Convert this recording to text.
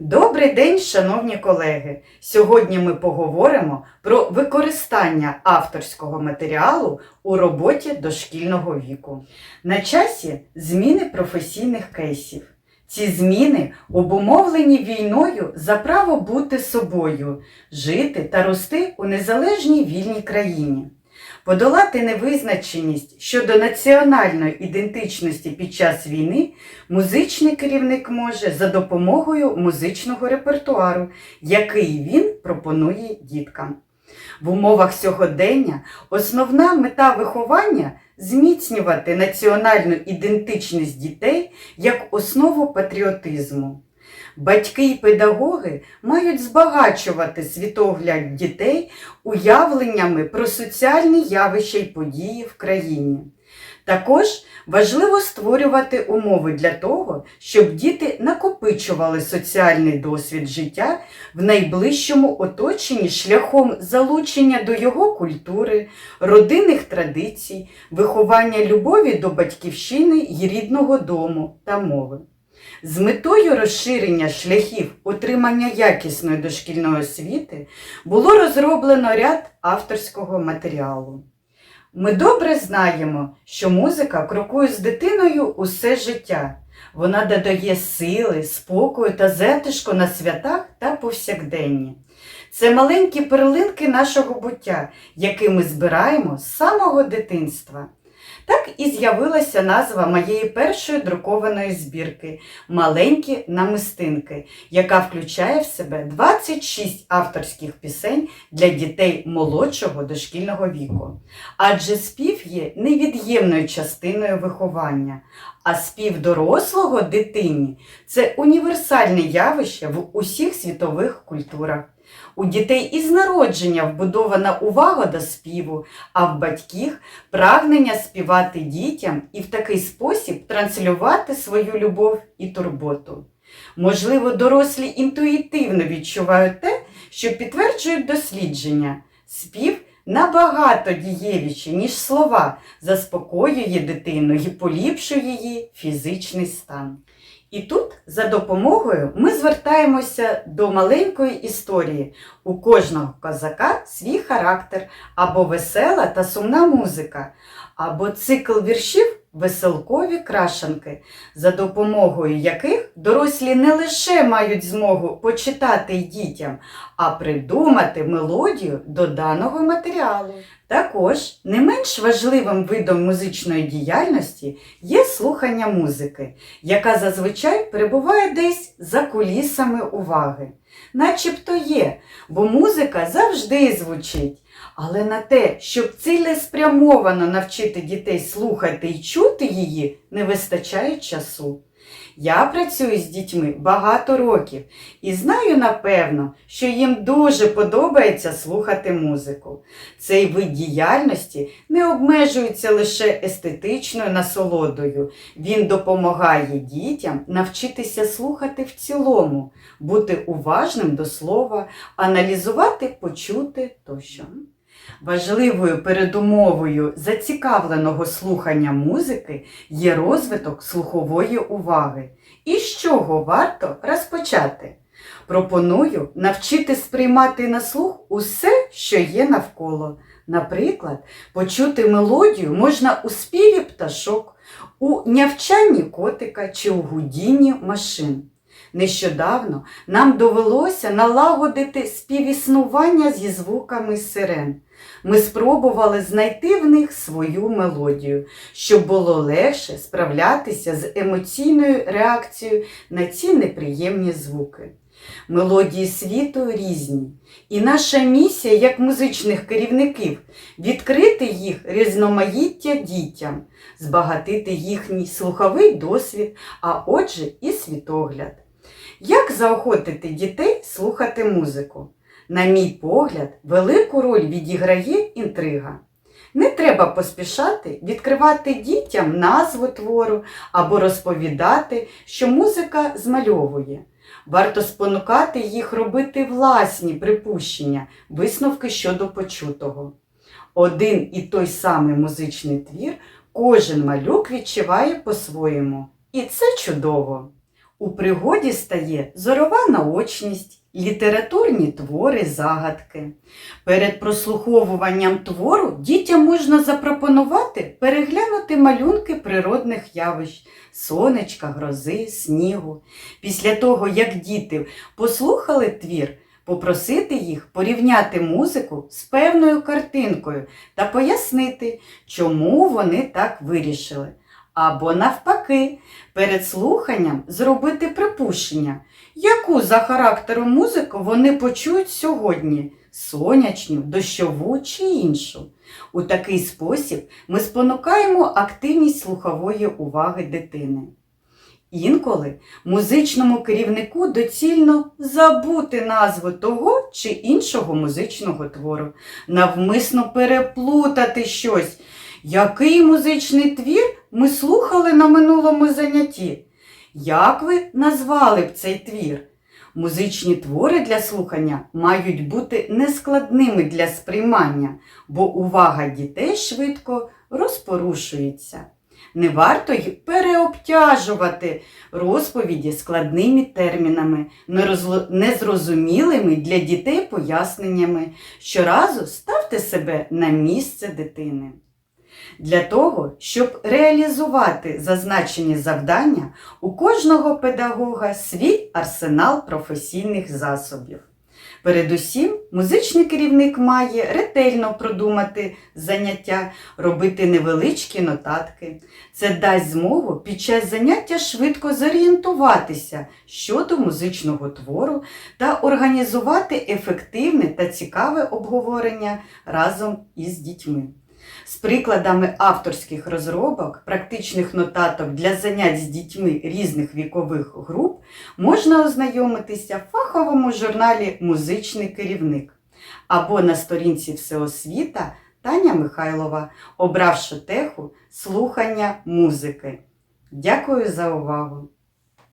Добрий день, шановні колеги! Сьогодні ми поговоримо про використання авторського матеріалу у роботі дошкільного віку. На часі зміни професійних кейсів. Ці зміни обумовлені війною за право бути собою, жити та рости у незалежній вільній країні. Подолати невизначеність щодо національної ідентичності під час війни музичний керівник може за допомогою музичного репертуару, який він пропонує діткам. В умовах сьогодення основна мета виховання зміцнювати національну ідентичність дітей як основу патріотизму. Батьки і педагоги мають збагачувати світогляд дітей уявленнями про соціальні явища й події в країні. Також важливо створювати умови для того, щоб діти накопичували соціальний досвід життя в найближчому оточенні шляхом залучення до його культури, родинних традицій, виховання любові до батьківщини й рідного дому та мови. З метою розширення шляхів отримання якісної дошкільної освіти було розроблено ряд авторського матеріалу. Ми добре знаємо, що музика крокує з дитиною усе життя. Вона додає сили, спокою та затишку на святах та повсякденні. Це маленькі перлинки нашого буття, які ми збираємо з самого дитинства. Так і з'явилася назва моєї першої друкованої збірки Маленькі намистинки, яка включає в себе 26 авторських пісень для дітей молодшого дошкільного віку. Адже спів є невід'ємною частиною виховання, а спів дорослого дитині це універсальне явище в усіх світових культурах. У дітей із народження вбудована увага до співу, а в батьків прагнення співати дітям і в такий спосіб транслювати свою любов і турботу. Можливо, дорослі інтуїтивно відчувають те, що підтверджують дослідження. Спів набагато дієвіші, ніж слова, заспокоює дитину і поліпшує її фізичний стан. І тут, за допомогою, ми звертаємося до маленької історії. У кожного козака свій характер, або весела та сумна музика, або цикл віршів веселкові крашанки, за допомогою яких дорослі не лише мають змогу почитати дітям, а придумати мелодію до даного матеріалу. Також не менш важливим видом музичної діяльності є слухання музики, яка зазвичай перебуває десь за кулісами уваги. Начебто є, бо музика завжди звучить. Але на те, щоб цілеспрямовано навчити дітей слухати і чути її, не вистачає часу. Я працюю з дітьми багато років і знаю напевно, що їм дуже подобається слухати музику. Цей вид діяльності не обмежується лише естетичною насолодою. Він допомагає дітям навчитися слухати в цілому, бути уважним до слова, аналізувати, почути тощо. Важливою передумовою зацікавленого слухання музики є розвиток слухової уваги. І з чого варто розпочати? Пропоную навчити сприймати на слух усе, що є навколо. Наприклад, почути мелодію можна у співі пташок, у нявчанні котика чи у гудінні машин. Нещодавно нам довелося налагодити співіснування зі звуками сирен. Ми спробували знайти в них свою мелодію, щоб було легше справлятися з емоційною реакцією на ці неприємні звуки. Мелодії світу різні, і наша місія як музичних керівників відкрити їх різноманіття дітям, збагатити їхній слуховий досвід, а отже і світогляд. Як заохотити дітей слухати музику? На мій погляд, велику роль відіграє інтрига. Не треба поспішати відкривати дітям назву твору або розповідати, що музика змальовує. Варто спонукати їх робити власні припущення, висновки щодо почутого. Один і той самий музичний твір кожен малюк відчуває по-своєму. І це чудово. У пригоді стає зорова наочність, літературні твори, загадки. Перед прослуховуванням твору дітям можна запропонувати переглянути малюнки природних явищ, сонечка, грози, снігу. Після того, як діти послухали твір, попросити їх порівняти музику з певною картинкою та пояснити, чому вони так вирішили. Або навпаки, перед слуханням зробити припущення, яку за характером музику вони почують сьогодні сонячну, дощову чи іншу. У такий спосіб ми спонукаємо активність слухової уваги дитини. Інколи музичному керівнику доцільно забути назву того чи іншого музичного твору, навмисно переплутати щось. Який музичний твір ми слухали на минулому занятті? Як ви назвали б цей твір? Музичні твори для слухання мають бути нескладними для сприймання, бо увага дітей швидко розпорушується. Не варто й переобтяжувати розповіді складними термінами, незрозумілими для дітей поясненнями. Щоразу ставте себе на місце дитини. Для того, щоб реалізувати зазначені завдання, у кожного педагога свій арсенал професійних засобів. Передусім, музичний керівник має ретельно продумати заняття, робити невеличкі нотатки. Це дасть змогу під час заняття швидко зорієнтуватися щодо музичного твору та організувати ефективне та цікаве обговорення разом із дітьми. З прикладами авторських розробок, практичних нотаток для занять з дітьми різних вікових груп можна ознайомитися в фаховому журналі Музичний керівник або на сторінці Всеосвіта Таня Михайлова, обравши теху слухання музики. Дякую за увагу!